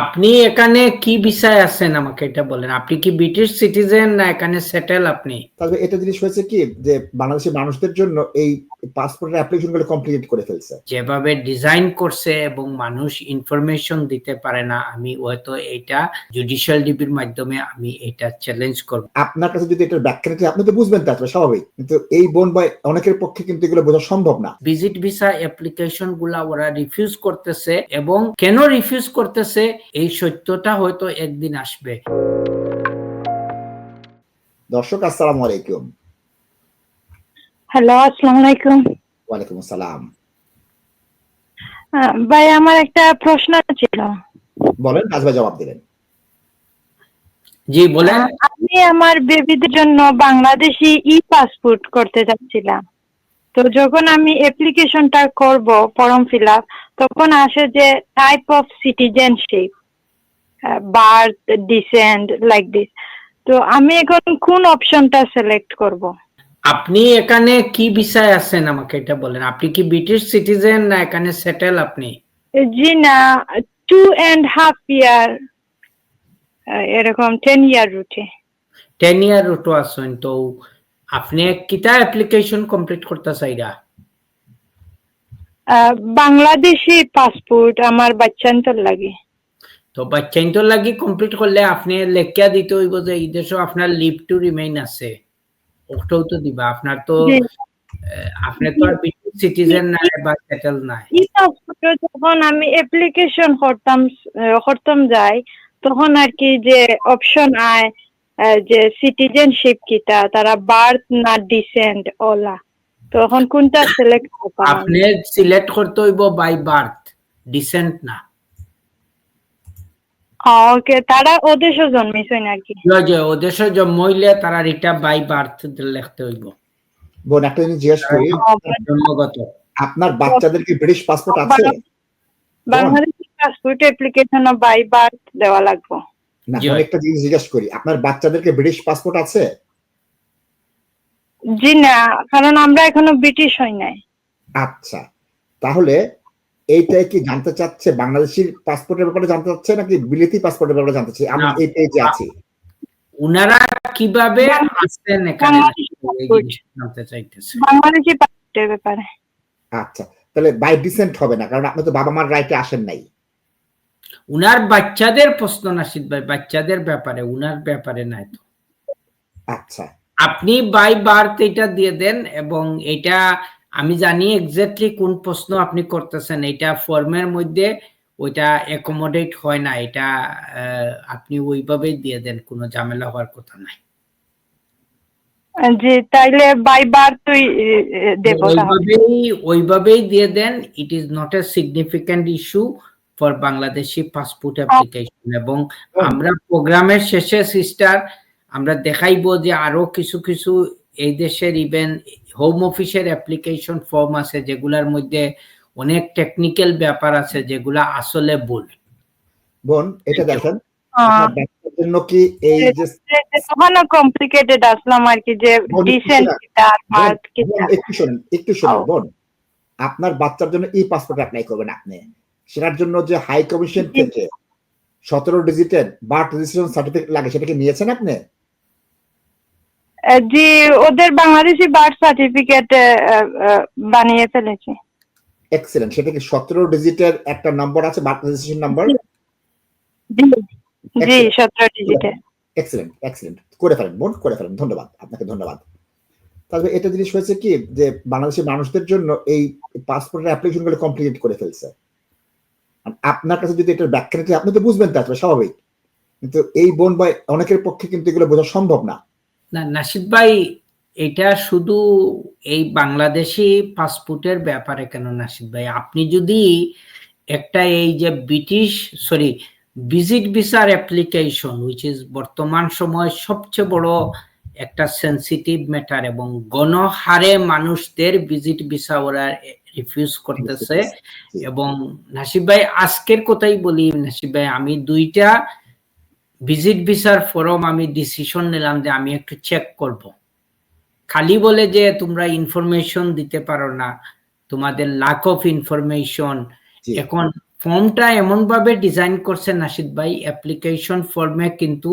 আপনি এখানে কি বিষয় আছেন আমাকে এটা বলেন? আপনি কি ব্রিটিশ সিটিজেন না এখানে সেটেল আপনি? তবে এটা জিনিস হয়েছে কি যে বাংলাদেশের মানুষদের জন্য এই পাসপোর্টের অ্যাপ্লিকেশনগুলো কমপ্লিট করে ফেলছে। যেভাবে ডিজাইন করছে এবং মানুষ ইনফরমেশন দিতে পারে না আমি হয়তো এটা জুডিশিয়াল ডিবির মাধ্যমে আমি এটা চ্যালেঞ্জ করব। আপনার কাছে যদি এটার ব্যাখ্যা আপনি তো বুঝবেন তা আসলে স্বাভাবিক। কিন্তু এই বোন বা অনেকের পক্ষে কিন্তু এগুলো বোঝা সম্ভব না। ভিজিট ভিসা অ্যাপ্লিকেশনগুলা ওরা রিফিউজ করতেছে এবং কেন রিফিউজ করতেছে? এই সত্যটা হয়তো একদিন আসবে। দর্শক আসসালামু আলাইকুম। হ্যালো আসসালামু আলাইকুম। ওয়ালাইকুম আসসালাম। আহ, ভাই আমার একটা প্রশ্ন ছিল। বলেন কাজ ভাই জবাব দিলেন। জি বলেন। আমি আমার বেবিদের জন্য বাংলাদেশি ই পাসপোর্ট করতে চাচ্ছিলাম। তো যখন আমি অ্যাপ্লিকেশনটা করব ফর্ম ফিল আপ তখন আসে যে type of citizenship birth descent like this তো আমি এখন কোন অপশনটা সিলেক্ট করব? আপনি এখানে কি বিষয় আছেন আমাকে এটা বলেন? আপনি কি ব্রিটিশ সিটিজেন না এখানে সেটেল আপনি? জি না টু অ্যান্ড হাফ ইয়ার এরকম টেন ইয়ার রুটে টেন ইয়ার রুটো আছেন তো আপনি কিতা অ্যাপ্লিকেশন কমপ্লিট করতে চাইরা বাংলাদেশি পাসপোর্ট আমার বাচ্চান্তর লাগে। তো বাচ্চাইন তো লাগি কমপ্লিট করলে আপনি লেখিয়া দিতে হইব যে এই দেশও আপনার লিভ টু রিমেইন আছে। ওটাও তো দিবা আপনার তো আপনি তো আর সিটিজেন নাই বা সেটেল নাই। যখন আমি অ্যাপ্লিকেশন করতাম করতাম যাই তখন আর কি যে অপশন আয় যে সিটিজেনশিপ কিটা তারা বার্থ না ডিসেন্ট ওলা। তখন কোনটা সিলেক্ট করতাম আপনি সিলেক্ট করতে হইব বাই বার্থ ডিসেন্ট না। ওকে তারা ওদেশও জন্মিছে নাকি? যে যে ওদেশে জন্ম হইলে তারা রিটা বাই বার্থ লিখতে হইব। বোন একটা জিনিস জিজ্ঞেস করি। জন্মগত। আপনার বাচ্চাদের কি ব্রিটিশ পাসপোর্ট আছে? Bangladeshi passport application by birth দেওয়া লাগবে। না। একটা জিনিস জিজ্ঞেস করি আপনার বাচ্চাদেরকে ব্রিটিশ পাসপোর্ট আছে? জি না কারণ আমরা এখনও ব্রিটিশ হই নাই। আচ্ছা তাহলে এইটাই কি জানতে চাচ্ছে বাংলাদেশি পাসপোর্টের ব্যাপারে জানতে চাচ্ছে নাকি বিলেতি পাসপোর্টের ব্যাপারে জানতে চাচ্ছে? আমি এই পেজে আছি। উনারা কীভাবে আসছেন এখানে? জানতে চাইতেছে। বাংলাদেশি পাসপোর্টের ব্যাপারে। আচ্ছা তাহলে বাই ডিসেন্ট হবে না কারণ আপনি তো বাবা মার রাইটে আসেন নাই। উনার বাচ্চাদের প্রশ্ন নাসিদ ভাই বাচ্চাদের ব্যাপারে উনার ব্যাপারে নাই তো। আচ্ছা। আপনি বাই বার্থ এটা দিয়ে দেন এবং এটা আমি জানি এক্স্যাক্টলি কোন প্রশ্ন আপনি করতেছেন এটা ফর্মের মধ্যে ওইটা অ্যাকোমোডেট হয় না এটা আপনি ওইভাবেই দিয়ে দেন কোনো ঝামেলা হওয়ার কথা নাই। জি তাইলে বাই বার্থ তুই দেব তাহলে। ওইভাবেই ওইভাবেই দিয়ে then it is not a significant issue for Bangladeshi passport application এবং আমরা প্রোগ্রামের শেষে সিস্টার আমরা দেখাইবো যে আরও কিছু কিছু এই দেশের ইভেন হোম অফিসের অ্যাপ্লিকেশন ফর্ম আছে যেগুলার মধ্যে অনেক টেকনিক্যাল ব্যাপার আছে যেগুলা আসলে ভুল। বোন এটা দেখেন। আপনার বাচ্চার জন্য কি এই যে তখনও কমপ্লিকেটেড আসলাম আর কি যে ডিসেন্ট কিনা? কিটা আর বার্থ কিটা বোন, একটু শোনেন একটু শোনেন বোন। আপনার বাচ্চার জন্য ই পাসপোর্ট অ্যাপ্লাই করবেন আপনি। সেটার জন্য যে হাই কমিশন থেকে সতেরো ডিজিটের বার্থ রেজিস্ট্রেশন সার্টিফিকেট লাগে সেটা কি নিয়েছেন আপনি? জি ওদের বাংলাদেশি বার্থ সার্টিফিকেট বানিয়ে ফেলেছি। এক্সেলেন্ট সেটা কি সতেরো ডিজিটের একটা নম্বর আছে বার্থ রেজিস্ট্রেশন নাম্বার জি সতেরো ডিজিটের এক্সেলেন্ট এক্সেলেন্ট করে ফেলেন বোন করে ফেলেন। ধন্যবাদ আপনাকে ধন্যবাদ। তাহলে এটা জিনিস হয়েছে কি যে বাংলাদেশের মানুষদের জন্য এই পাসপোর্টের অ্যাপ্লিকেশনগুলো কমপ্লিট করে ফেলছে। আপনার কাছে যদি এটার ব্যাখ্যা নিতে আপনি তো বুঝবেন তা স্বাভাবিক। কিন্তু এই বোন বা অনেকের পক্ষে কিন্তু এগুলো বোঝা সম্ভব না। না, নাসিদ ভাই, এটা শুধু এই বাংলাদেশি পাসপোর্টের ব্যাপারে কেন নাসিদ ভাই? আপনি যদি একটা এই যে ব্রিটিশ সরি ভিজিট ভিসার অ্যাপ্লিকেশন উইচ ইজ বর্তমান সময় সবচেয়ে বড় একটা সেন্সিটিভ ম্যাটার এবং গণহারে মানুষদের ভিজিট ভিসা ওরা রিফিউজ করতেছে এবং নাসিব ভাই আজকের কথাই বলি নাসিব ভাই আমি দুইটা ভিজিট ভিসার ফরম আমি ডিসিশন নিলাম যে আমি একটু চেক করব। খালি বলে যে তোমরা ইনফরমেশন দিতে পারো না তোমাদের লাক অফ ইনফরমেশন এখন ফর্মটা এমন ভাবে ডিজাইন করছে নাসিদ ভাই অ্যাপ্লিকেশন ফর্মে কিন্তু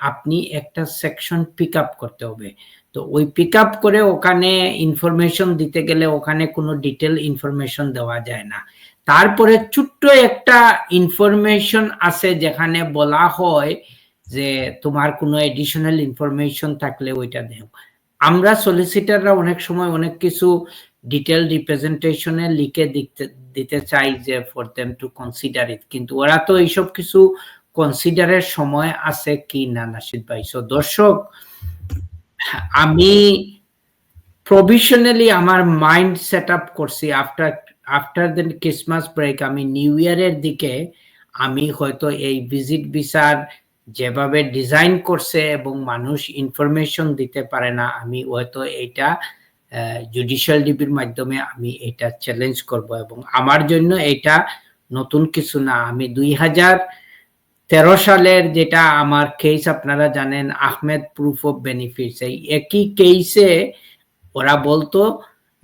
আপনি একটা সেকশন পিক আপ করতে হবে। তো ওই পিক আপ করে ওখানে ইনফরমেশন দিতে গেলে ওখানে কোনো ডিটেল ইনফরমেশন দেওয়া যায় না। তারপরে ছোট্ট একটা ইনফরমেশন আছে যেখানে বলা হয় যে তোমার কোনো এডিশনাল ইনফরমেশন থাকলে ওইটা দেও। আমরা সলিসিটাররা অনেক সময় অনেক কিছু ডিটেল রিপ্রেজেন্টেশনে লিখে দিতে দিতে চাই যে for them to consider it কিন্তু ওরা তো এইসব কিছু কনসিডারের সময় আছে কি না, নাসিদ ভাই? সো দর্শক আমি প্রভিশনালি আমার মাইন্ড সেট আপ করছি after after then Christmas break আমি নিউ ইয়ারের দিকে আমি হয়তো এই ভিজিট ভিসার যেভাবে ডিজাইন করছে এবং মানুষ ইনফরমেশন দিতে পারে না, আমি হয়তো এটা জুডিশিয়াল ডিবির মাধ্যমে আমি এটা চ্যালেঞ্জ করব এবং আমার জন্য এটা নতুন কিছু না, আমি দুই হাজার তেরো সালের যেটা আমার কেস আপনারা জানেন, আহমেদ প্রুফ অফ বেনিফিটস এই একই কেসে ওরা বলতো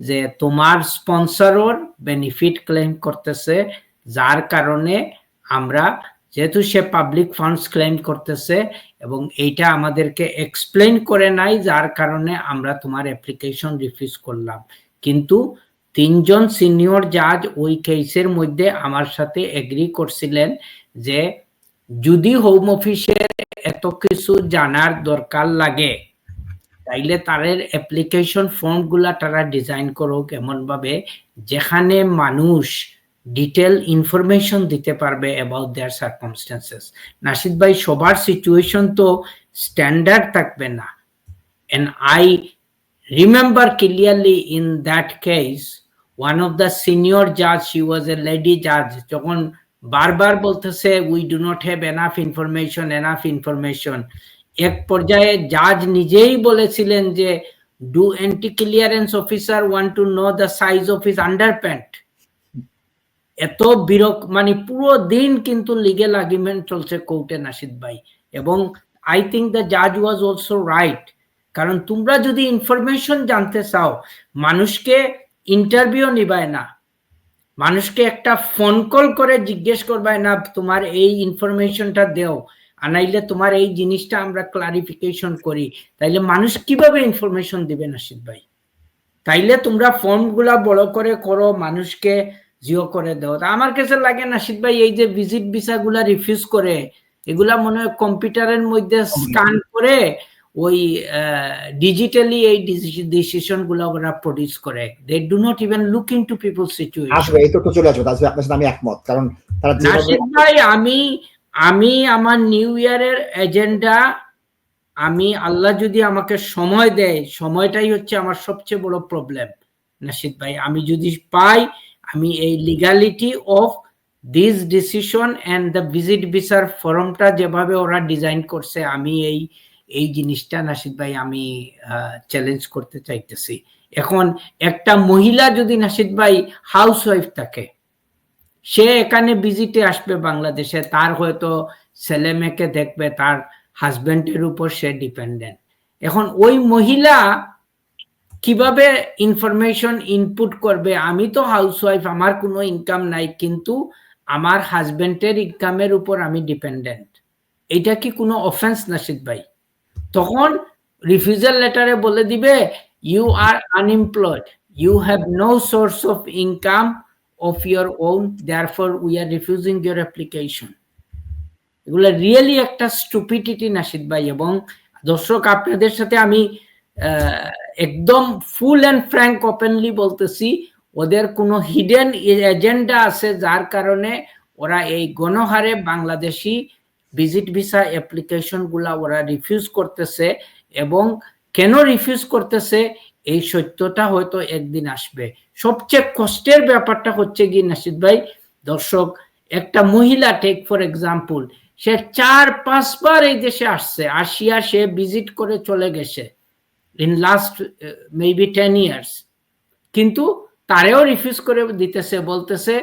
যে তোমার স্পন্সরর বেনিফিট ক্লেম করতেছে, যার কারণে আমরা যেহেতু সে পাবলিক ফান্ডস ক্লেম করতেছে এবং এইটা আমাদেরকে এক্সপ্লেন করে নাই, যার কারণে আমরা তোমার অ্যাপ্লিকেশন রিফিউজ করলাম। কিন্তু তিনজন সিনিয়র জাজ ওই কেসের মধ্যে আমার সাথে এগ্রি করছিলেন যে যদি হোম অফিসের এত কিছু জানার দরকার লাগে, তাইলে তাদের অ্যাপ্লিকেশন ফর্মগুলা তারা ডিজাইন করুক এমন ভাবে যেখানে মানুষ ডিটেল ইনফরমেশন দিতে পারবে অ্যাবাউট দেয়ার সার্কামস্টেন্সেস নাসিদ ভাই, সবার সিচুয়েশন তো স্ট্যান্ডার্ড থাকবে না। And I remember clearly in that case one of the senior জাজ শি ওয়াজ এ লেডি জাজ যখন বারবার বলতেছে we do not have enough information enough information এক পর্যায়ে জাজ নিজেই বলেছিলেন যে do anti clearance officer want to know the size of his under pant এত বিরক মানে পুরো দিন কিন্তু লিগেল আর্গুমেন্ট চলছে কোর্টে, নাসিদ ভাই। এবং আই থিঙ্ক দ্য জাজ ওয়াজ অলসো রাইট কারণ তোমরা যদি ইনফরমেশন জানতে চাও, মানুষকে ইন্টারভিউ নিবায় না। মানুষকে একটা ফোন কল করে জিজ্ঞেস করবায় না তোমার এই ইনফরমেশনটা দেও। আনাইলে তোমার এই জিনিসটা আমরা ক্লারিফিকেশন করি। তাইলে মানুষ কীভাবে ইনফরমেশন দিবে নাসিদ ভাই? তাইলে তোমরা ফর্মগুলা বড় করে করো মানুষকে জিও করে দাও। তা আমার কাছে লাগে নাসিদ ভাই এই যে ভিজিট ভিসা গুলা রিফিউজ করে এগুলা মনে হয় কম্পিউটারের মধ্যে স্ক্যান করে ওই ডিজিটালি এই ডিসিশনগুলো ওরা প্রডিউস করে। They do not even look into people situation আসবে এই তথ্য চলে আসবে আসবে আপনার সাথে আমি একমত কারণ তারা ভাই আমি আমি আমার নিউ ইয়ারের এজেন্ডা আমি আল্লাহ যদি আমাকে সময় দেয় সময়টাই হচ্ছে আমার সবচেয়ে বড় প্রবলেম নাসিদ ভাই। আমি যদি পাই আমি এই legality of this decision and the visit ভিসার ফর্মটা যেভাবে ওরা ডিজাইন করছে আমি এই এই জিনিসটা নাসিদ ভাই আমি চ্যালেঞ্জ করতে চাইতেছি। এখন একটা মহিলা যদি নাসিদ ভাই হাউস ওয়াইফ থাকে, সে এখানে ভিজিটে আসবে বাংলাদেশে, তার হয়তো ছেলে মেয়েকে দেখবে, তার হাজবেন্ডের উপর সে ডিপেন্ডেন্ট এখন ওই মহিলা কীভাবে ইনফরমেশন ইনপুট করবে? আমি তো হাউসওয়াইফ আমার কোনো ইনকাম নাই, কিন্তু আমার হাজবেন্ডের ইনকামের উপর আমি ডিপেন্ডেন্ট এটা কি কোনো অফেন্স নাসিদ ভাই? তখন রিফিউজাল লেটারে বলে দিবে you are unemployed you have no source of income of your own therefore we are refusing your application এগুলো রিয়েলি একটা স্টুপিডিটি নাসিদ ভাই, এবং দর্শক, আপনাদের সাথে আমি একদম ফুল অ্যান্ড ফ্র্যাঙ্ক ওপেনলি বলতেছি, ওদের কোনো হিডেন এজেন্ডা আছে যার কারণে ওরা এই গণহারে বাংলাদেশি ভিজিট ভিসা অ্যাপ্লিকেশনগুলা ওরা রিফিউজ করতেছে এবং কেন রিফিউজ করতেছে? এই সত্যটা হয়তো একদিন আসবে। সবচেয়ে কষ্টের ব্যাপারটা হচ্ছে কি নাসিদ ভাই, দর্শক, একটা মহিলা টেক ফর এক্সাম্পল সে চার, পাঁচবার এই দেশে আসছে। আসিয়া সে ভিজিট করে চলে গেছে in last maybe ten years কিন্তু তারেও রিফিউজ করে দিতেছে, বলতেছে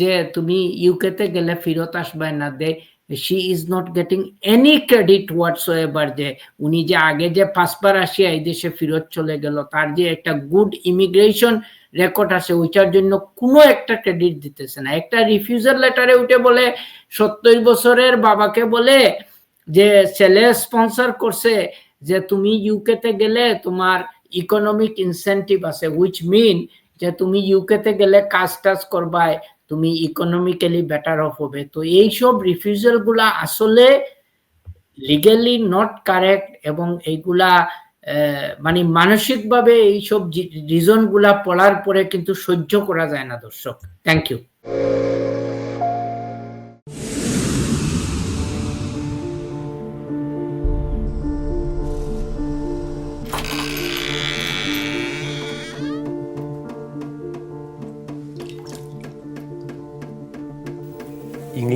যে, তুমি ইউকেতে গেলে ফেরত আসবে না, they she is not getting any credit what's ever যে উনি যে আগে যে পাঁচবার আসিয়া এই দেশে ফেরত চলে গেল, তার যে একটা গুড ইমিগ্রেশন রেকর্ড আছে ওইটার জন্য কোনো একটা ক্রেডিট দিতেছে না। একটা রিফিউজাল লেটারে উঠে বলে, সত্তর বছরের বাবাকে বলে যে, ছেলে স্পন্সর করছে, যে তুমি ইউকেতে গেলে তোমার ইকোনমিক ইনসেন্টিভ আছে উইচ মিন যে তুমি ইউকেতে গেলে কাজ টাজ করবায় তুমি ইকোনমিক্যালি বেটার অফ হবে। তো এইসব রিফিউজালগুলা আসলে লিগালি নট কারেক্ট এবং এইগুলা মানে মানসিকভাবে এইসব রিজনগুলা পড়ার পরে কিন্তু সহ্য করা যায় না দর্শক। Thank you